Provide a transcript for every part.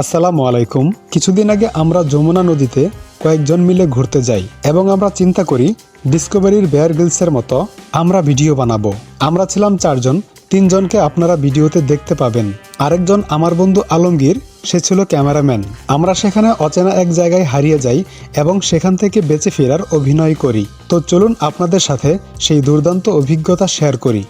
আসসালামু আলাইকুম। কিছুদিন আগে আমরা যমুনা নদীতে কয়েকজন মিলে ঘুরতে যাই এবং আমরা চিন্তা করি ডিসকভারির বেয়ার গিলসের মতো আমরা ভিডিও বানাবো। আমরা ছিলাম চারজন, তিনজনকে আপনারা ভিডিওতে দেখতে পাবেন। আরেকজন আমার বন্ধু আলমগীর, সে ছিল ক্যামেরাম্যান। আমরা সেখানে অচেনা এক জায়গায় হারিয়ে যাই এবং সেখান থেকে বেঁচে ফেরার অভিনয় করি। তো চলুন আপনাদের সাথে সেই দুর্দান্ত অভিজ্ঞতা শেয়ার করি।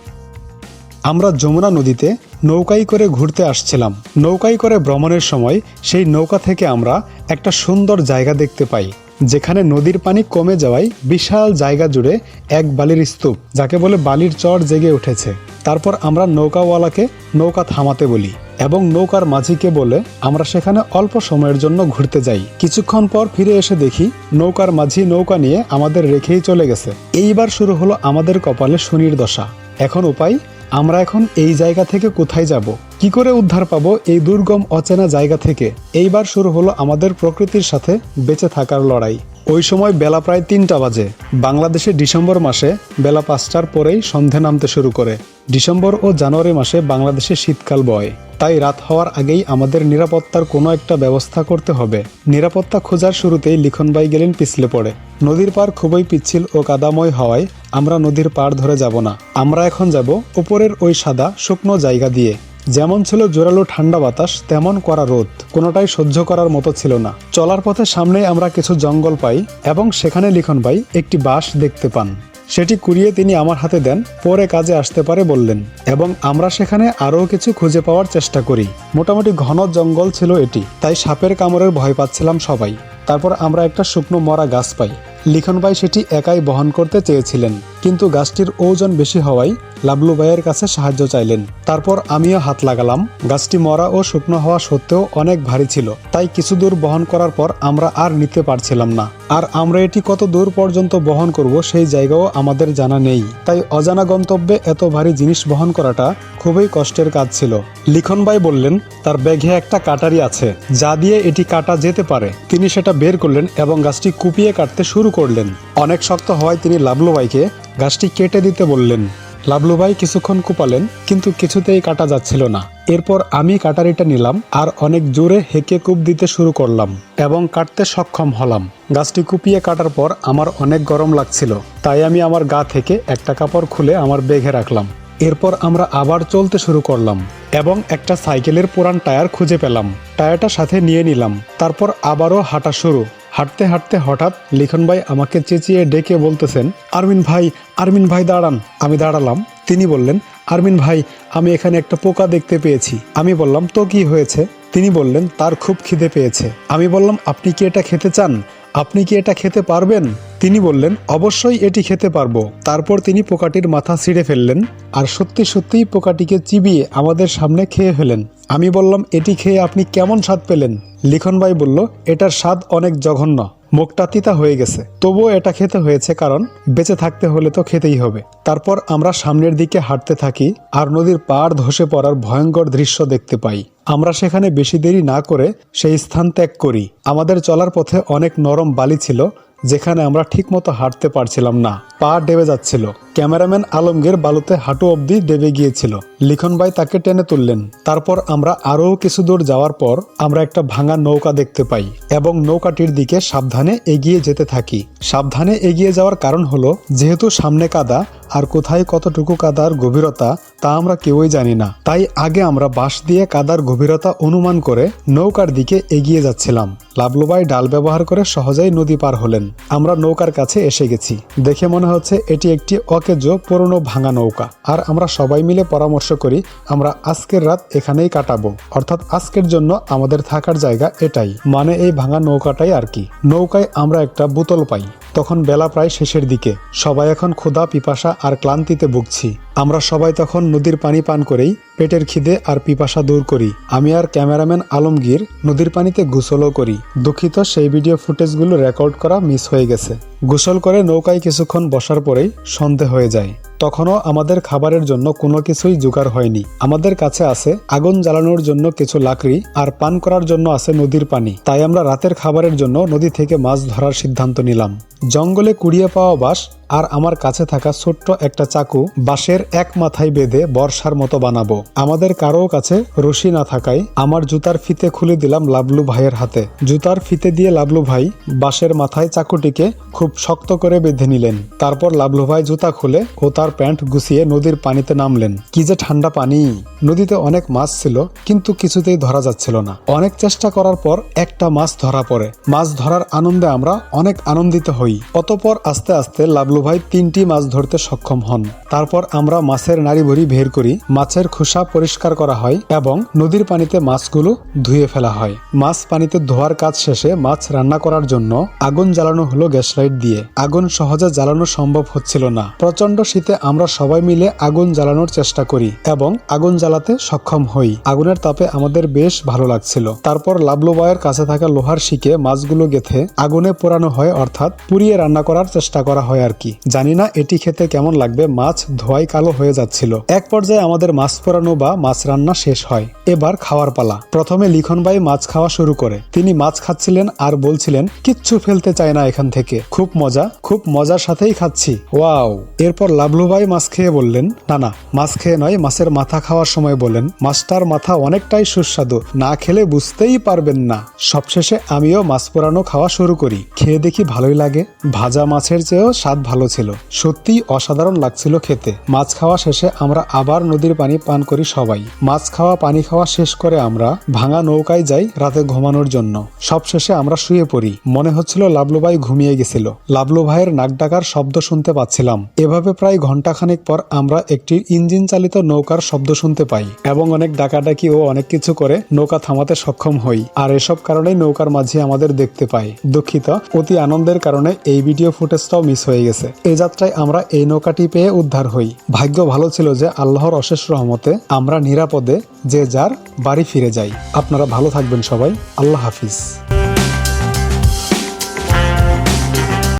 আমরা যমুনা নদীতে নৌকায় করে ঘুরতে আসছিলাম। নৌকায় করে ভ্রমণের সময় সেই নৌকা থেকে আমরা একটা সুন্দর জায়গা দেখতে পাই, যেখানে নদীর পানি কমে যাওয়ায় বিশাল জায়গা জুড়ে এক বালির স্তূপ, যাকে বলে বালির চর জেগে উঠেছে। তারপর আমরা নৌকাওয়ালাকে নৌকা থামাতে বলি এবং নৌকার মাঝিকে বলে, আমরা সেখানে অল্প সময়ের জন্য ঘুরতে যাই। কিছুক্ষণ পর ফিরে এসে দেখি নৌকার মাঝি নৌকা নিয়ে আমাদের রেখেই চলে গেছে। এইবার শুরু হলো আমাদের কপালে শনির দশা এখন উপায় আমরা এখন এই জায়গা থেকে কোথায় যাব? কি করে উদ্ধার পাবো এই দুর্গম, অচেনা জায়গা থেকে? এইবার শুরু হলো আমাদের প্রকৃতির সাথে বেঁচে থাকার লড়াই। ওই সময় বেলা প্রায় তিনটা বাজে। বাংলাদেশে ডিসেম্বর মাসে বেলা পাঁচটার পরেই সন্ধে নামতে শুরু করে। ডিসেম্বর ও জানুয়ারি মাসে বাংলাদেশে শীতকাল বয়। তাই রাত হওয়ার আগেই আমাদের নিরাপত্তার কোনো একটা ব্যবস্থা করতে হবে। নিরাপত্তা খোঁজার শুরুতেই লিখনবাই গেলেন পিছলে পড়ে। নদীর পার খুবই পিচ্ছিল ও কাদাময় হওয়ায় আমরা নদীর পার ধরে যাব না। আমরা এখন যাব উপরের ওই সাদা, শুকনো জায়গা দিয়ে। যেমন ছিল জোরালো ঠান্ডা বাতাস, তেমন করা রোদ। কোনোটাই সহ্য করার মতো ছিল না। চলার পথে সামনে আমরা কিছু জঙ্গল পাই এবং সেখানে লিখন ভাই একটি বাঁশ দেখতে পান। সেটি কুড়িয়ে তিনি আমার হাতে দেন, পরে কাজে আসতে পারে বললেন, এবং আমরা সেখানে আরও কিছু খুঁজে পাওয়ার চেষ্টা করি। মোটামুটি ঘন জঙ্গল ছিল এটি, তাই সাপের কামড়ের ভয় পাচ্ছিলাম সবাই। তারপর আমরা একটা শুকনো মরা গাছ পাই। লিখন ভাই সেটি একাই বহন করতে চেয়েছিলেন। কিন্তু গাছটির ওজন বেশি হওয়ায় লাবলু ভাইয়ের কাছে সাহায্য চাইলেন। তারপর আমিও হাত লাগালাম। গাছটি মরা ও শুকনো হওয়া সত্ত্বেও অনেক ভারী ছিল। তাই কিছু দূর বহন করার পর আমরা আর নিতে পারছিলাম না। আর আমরা এটি কত দূর পর্যন্ত বহন করব সেই জায়গাও আমাদের জানা নেই। তাই অজানা গন্তব্যে এত ভারী জিনিস বহন করাটা খুবই কষ্টের কাজ ছিল। লিখন ভাই বললেন, তার ব্যাগে একটা কাটারি আছে। যা দিয়ে এটি কাটা যেতে পারে। তিনি সেটা বের করলেন এবং গাছটি কুপিয়ে কাটতে শুরু করলেন। অনেক শক্ত হওয়ায় তিনি লাবলু ভাইকে গাছটি কেটে দিতে বললেন, লাবলু ভাই কিছুক্ষণ কুপালেন, কিন্তু কিছুতেই কাটা যাচ্ছিল না। এরপর আমি কাটারিটা নিলাম আর অনেক জোরে হেঁকে কূপ দিতে শুরু করলাম এবং কাটতে সক্ষম হলাম। গাছটি কুপিয়ে কাটার পর আমার অনেক গরম লাগছিল, তাই আমি আমার গা থেকে একটা কাপড় খুলে আমার বেঘে রাখলাম। এরপর আমরা আবার চলতে শুরু করলাম এবং একটা সাইকেলের পুরান টায়ার খুঁজে পেলাম। টায়ারটা সাথে নিয়ে নিলাম, তারপর আবারও হাঁটা শুরু। হাঁটতে হাঁটতে হঠাৎ লিখন ভাই আমাকে চেঁচিয়ে ডেকে বলতেছেন, আরমিন ভাই আরমিন ভাই দাঁড়ান। আমি দাঁড়ালাম। তিনি বললেন, আরমিন ভাই, আমি এখানে একটা পোকা দেখতে পেয়েছি। আমি বললাম, তো কি হয়েছে? তিনি বললেন, তার খুব খিদে পেয়েছে। আমি বললাম, আপনি কি এটা খেতে চান? আপনি কি এটা খেতে পারবেন? তিনি বললেন, অবশ্যই এটি খেতে পারব। তারপর তিনি পোকাটির মাথা ছিঁড়ে ফেললেন আর সত্যি সত্যিই পোকাটিকে চিবিয়ে আমাদের সামনে খেয়ে ফেলেন। আমি বললাম, এটি খেয়ে আপনি কেমন স্বাদ পেলেন? লিখন ভাই বলল, এটার স্বাদ অনেক জঘন্য। মুখটা তিতা হয়ে গেছে। তবুও এটা খেতে হয়েছে কারণ বেঁচে থাকতে হলে তো খেতেই হবে। তারপর আমরা সামনের দিকে হাঁটতে থাকি আর নদীর পাড় ধসে পড়ার ভয়ঙ্কর দৃশ্য দেখতে পাই। আমরা সেখানে বেশি দেরি না করে সেই স্থান ত্যাগ করি। আমাদের চলার পথে অনেক নরম বালি ছিল যেখানে আমরা ঠিকমতো হাঁটতে পারছিলাম না। পা ডেবে যাচ্ছিল। ক্যামেরাম্যান আলমগীর বালুতে হাঁটু অবধি ডেবে গিয়েছিল। লিখন ভাই তাকে টেনে তুললেন। তারপর আমরা আরও কিছু দূর যাওয়ার পর আমরা একটা ভাঙা নৌকা দেখতে পাই এবং নৌকাটির দিকে সাবধানে এগিয়ে যেতে থাকি। সাবধানে এগিয়ে যাওয়ার কারণ হলো, যেহেতু সামনে কাদা আর কোথায় কতটুকু কাদার গভীরতা তা আমরা কেউই জানি না। তাই আগে আমরা বাঁশ দিয়ে কাদার গভীরতা অনুমান করে নৌকার দিকে এগিয়ে যাচ্ছিলাম। লাবলুবাই ডাল ব্যবহার করে সহজেই নদী পার হলেন। আমরা নৌকার কাছে এসে গেছি। দেখে মনে হচ্ছে এটি একটি অকেজো পুরনো ভাঙা নৌকা। আর আমরা সবাই মিলে পরামর্শ করি, আমরা আজকের রাত এখানেই কাটাবো। অর্থাৎ আজকের জন্য আমাদের থাকার জায়গা এটাই। মানে এই ভাঙা নৌকাটাই আর কি। নৌকায় আমরা একটা বোতল পাই। তখন বেলা প্রায় শেষের দিকে। সবাই এখন ক্ষুধা, পিপাসা আর ক্লান্তিতে ভুগছি। আমরা সবাই তখন নদীর পানি পান করেই পেটের খিদে আর পিপাসা দূর করি। আমি আর ক্যামেরাম্যান আলমগীর নদীর পানিতে গোসলও করি। দুঃখিত, সেই ভিডিও ফুটেজগুলো রেকর্ড করা মিস হয়ে গেছে। গোসল করে নৌকায় কিছুক্ষণ বসার পরেই সন্ধে হয়ে যায়। তখনও আমাদের খাবারের জন্য কোনো কিছুই জোগাড় হয়নি। আমাদের কাছে আছে আগুন জ্বালানোর জন্য কিছু লাকড়ি আর পান করার জন্য আছে নদীর পানি। তাই আমরা রাতের খাবারের জন্য নদী থেকে মাছ ধরার সিদ্ধান্ত নিলাম। জঙ্গলে কুড়িয়ে পাওয়া বাঁশ আর আমার কাছে থাকা ছোট্ট একটা চাকু বাঁশের এক মাথায় বেঁধে বর্ষার মতো বানাবো। আমাদের কারও কাছে রশি না থাকায় আমার জুতার ফিতে খুলে দিলাম লাবলু ভাইয়ের হাতে। জুতার ফিতে দিয়ে লাবলু ভাই বাঁশের মাথায় চাকুটিকে খুব শক্ত করে বেঁধে নিলেন। তারপর লাবলু ভাই জুতা খুলে ও তার প্যান্ট গুছিয়ে নদীর পানিতে নামলেন। কি যে ঠান্ডা পানি! নদীতে অনেক মাছ ছিল, কিন্তু কিছুতেই ধরা যাচ্ছিল না। অনেক চেষ্টা করার পর একটা মাছ ধরা পড়ে। মাছ ধরার আনন্দে আমরা অনেক আনন্দিত হই। অতপর আস্তে আস্তে লাবলু ভাই তিনটি মাছ ধরতে সক্ষম হন। তারপর আমরা মাছের নাড়ি ভরি বের করি, মাছের খোসা পরিষ্কার করা হয় এবং নদীর পানিতে মাছগুলো ধুয়ে ফেলা হয়। মাছ পানিতে ধোয়ার কাজ শেষে মাছ রান্না করার জন্য আগুন জ্বালানো হলো গ্যাস লাইট দিয়ে। আগুন সহজে জ্বালানো সম্ভব হচ্ছিল না। প্রচণ্ড শীতে আমরা সবাই মিলে আগুন জ্বালানোর চেষ্টা করি এবং আগুন জ্বালাতে সক্ষম হই। আগুনের তাপে আমাদের বেশ ভালো লাগছিল। তারপর লাবলু বয়ের কাছে থাকা লোহার শিকে মাছগুলো গেথে আগুনে পোড়ানো হয়, অর্থাৎ পুড়িয়ে রান্না করার চেষ্টা করা হয় আর কি। জানি না এটি খেতে কেমন লাগবে। মাছ ধোয়াই কালো হয়ে যাচ্ছিল। এক পর্যায়ে আমাদের মাছ পোড়ানো বা মাছ রান্না শেষ হয়। এবার খাওয়ার পালা। প্রথমে লিখন ভাই মাছ খাওয়া শুরু করে। তিনি মাছ খাচ্ছিলেন আর বলছিলেন, কিচ্ছু ফেলতে চায় না এখান থেকে। খুব মজা, খুব মজার সাথেই খাচ্ছি। ওয়াও। এরপর লাবলু ভাই মাছ খেয়ে বললেন, না না, মাছ খেয়ে নয়, মাছের মাথা খাওয়ার সময় বলেন। মাছটার মাথা অনেকটাই সুস্বাদু। না খেলে বুঝতেই পারবেন না। সবশেষে আমিও মাছ পোড়ানো খাওয়া শুরু করি। খেয়ে দেখি ভালোই লাগে। ভাজা মাছের চেয়েও স্বাদ ভালো ছিল। সত্যিই অসাধারণ লাগছিল খেতে। মাছ খাওয়া শেষে আমরা আবার নদীর পানি পান করি সবাই। মাছ খাওয়া, পানি খাওয়া শেষ করে আমরা ভাঙা নৌকায় যাই রাতে ঘুমানোর জন্য। সবশেষে আমরা শুয়ে পড়ি। মনে হচ্ছিল লাবলু ভাই ঘুমিয়ে গেছিল। লাবলু ভাইয়ের নাক ডাকার শব্দ শুনতে পাচ্ছিলাম। এভাবে প্রায় ঘন্টাখানেক পর আমরা একটি ইঞ্জিন চালিত নৌকার শব্দ শুনতে পাই এবং অনেক ডাকাডাকি ও অনেক কিছু করে নৌকা থামাতে সক্ষম হই। আর এসব কারণেই নৌকার মাঝে আমাদের দেখতে পাই। দুঃখিত, অতি আনন্দের কারণে এই ভিডিও ফুটেজটাও মিস হয়ে গেছে এই যাত্রায় আমরা এই নৌকাটি পেয়ে উদ্ধার হই। ভাগ্য ভালো ছিল যে আল্লাহর অশেষ রহমতে আমরা নিরাপদে যে যার বাড়ি ফিরে যাই। আপনারা ভালো থাকবেন সবাই। আল্লাহ হাফিজ।